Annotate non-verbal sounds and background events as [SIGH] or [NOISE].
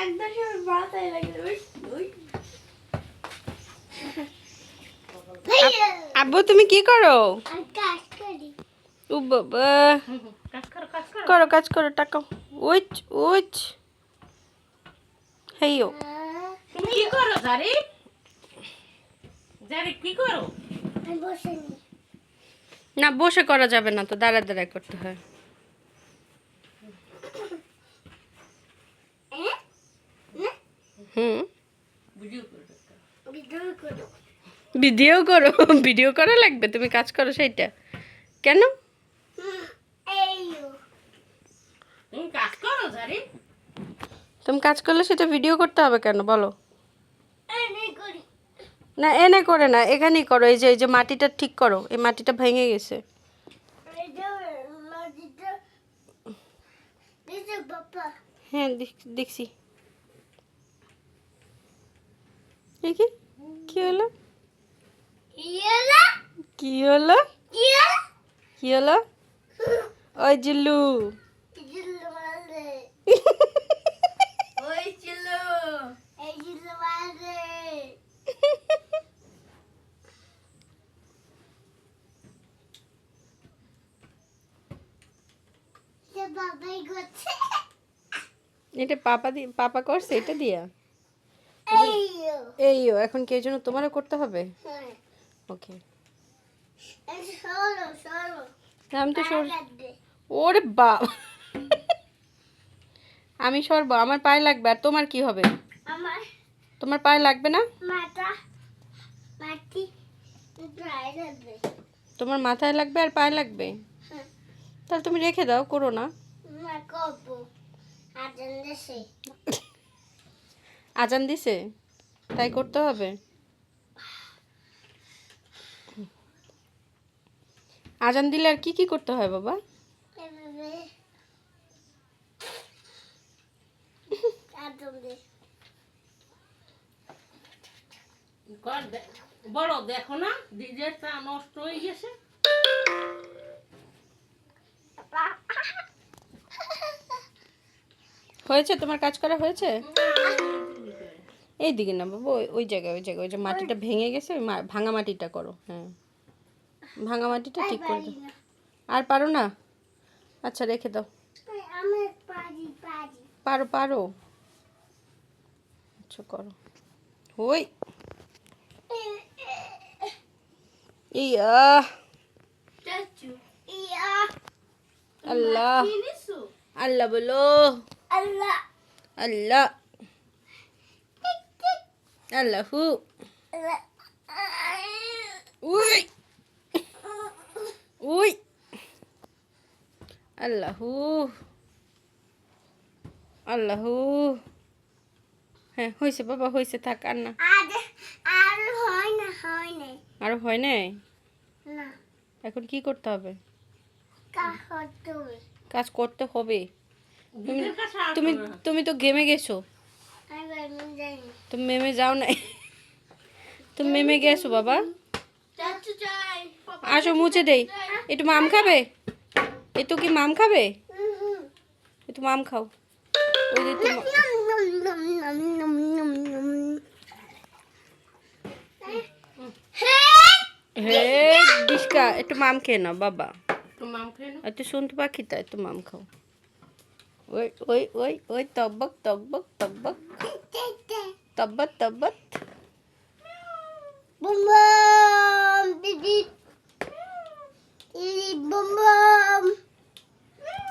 একদম সব মাথায় লাগে ওই ওই আব্বু তুমি কি করো? করি ও বাবা কাজ করো। কাজ করো করো কাজ করো টাকা। Which which. হেইও তুমি কি করো জারি? জারি কি করো? নি। না বসে করা যাবে না তো দাঁড়া দাঁড়ায় করতে হয়। হুম। ভিডিও করে ভিডিও করো। ভিডিও করা লাগবে তুমি কাজ করো সেইটা। কেন? তুমি কাজ করো তুমি কাজ করলে সেটা ভিডিও করতে হবে কেন বলো। এই করি। না এনে করে না এখানেই করো এই যে এই যে মাটিটা ঠিক করো এই মাটিটা ভেঙে গেছে। হ্যাঁ দেখ- দেখছি। এ কি হলো? কি হলো? কি হলো? ওই জিল্লু। [LAUGHS] এটা পাপা দি পাপা করছে এটা দিয়া। এই এই ও, এখন কি এই জন্য তোমারও করতে হবে? হ্যাঁ। ওকে সরো আমি তো সর ওরে বাপ। আমি সরবো আমার পায়ে লাগবে আর তোমার কি হবে? তোমার পায়ে লাগবে না? তোমার মাথায় লাগবে আর পায়ে লাগবে? হ্যাঁ। তাহলে তুমি রেখে দাও করো না। আজান দিছে? তাই করতে হবে? আজান দিলে আর কি কি করতে হয় বাবা? বড় দেখো না চা নষ্ট হয়ে গেছে। হয়েছে? তোমার কাজ করা হয়েছে? এই দিকে না বাবু ওই ওই জায়গায় ওই জায়গায় ওই যে মাটিটা ভেঙে গেছে ওই ভাঙা মাটিটা করো হ্যাঁ। ভাঙা মাটিটা ঠিক করে দাও। আর পারো না? আচ্ছা রেখে দাও। আমি পারি পারি। পারো পারো। আচ্ছা করো। ওই। ইয়া। আল্লাহ। আল্লাহ বলো। আল্লাহ। আল্লাহ। আল্লাহু উই উই আল্লাহু আল্লাহু হ্যাঁ হয়েছে বাবা হয়েছে থাক আর না আর হয় না হয় না আরও হয় নাই না এখন কি করতে হবে কাজ করতে হবে তুমি। তুমি তো ঘেমে গেছো তুমি মেমে যাও নাই। তুমি মেমে গেছো বাবা। আসো মুছে দেই। একটু মাম খাবে? একটু কি মাম খাবে? একটু মাম খাও। ওই যে হে ডিসকা একটু মাম খেয়ে নাও বাবা। একটু মাম খেয়ে নাও। একটু শুনতে পাখিটা একটু মাম খাও। ওই ওই ওই ওই তব্বক তব্বক তব্বক তব্বত তব্বত